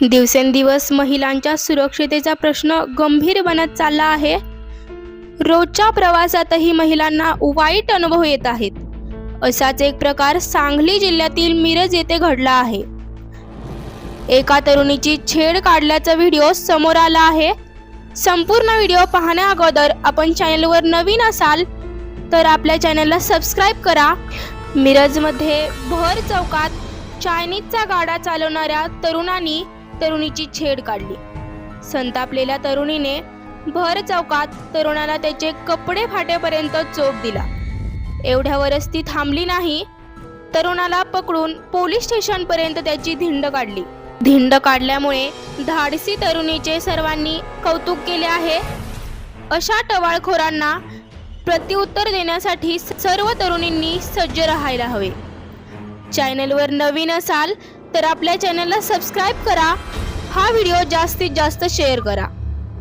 दिवसेंदिवस महिलांच्या सुरक्षितेचा प्रश्न गंभीर बनत चालला आहे. रोजच्या प्रवासातही महिलांना वाईट अनुभव येत आहेत. असाच एक प्रकार सांगली जिल्ह्यातील मिरज येथे घडला आहे. एका तरुणीची छेड काढल्याचा व्हिडिओ समोर आला आहे. संपूर्ण व्हिडिओ पाहण्या अगोदर आपण चॅनलवर नवीन असाल तर आपल्या चॅनलला सबस्क्राईब करा. मिरजमध्ये भर चौकात चायनीजचा गाडा चालवणाऱ्या तरुणांनी तरुणीची छेड काढली. संतापलेल्या तरुणीने भर चौकात तरुणाला त्याचे कपडे फाटेपर्यंत चोप दिला. एवढ्यावरच ती थांबली नाही तरुणाला पकडून पोलीस स्टेशनपर्यंत त्याची धिंड काढली. धिंड काढल्यामुळे धाडसी तरुणीचे सर्वांनी कौतुक केले आहे. अशा टवाळखोरांना प्रत्युत्तर देण्यासाठी सर्व तरुणींनी सज्ज राहायला हवे. चॅनलवर नवीन असाल तर आपल्या चॅनलला सबस्क्राईब करा. हा व्हिडिओ जास्तीत जास्त शेअर करा.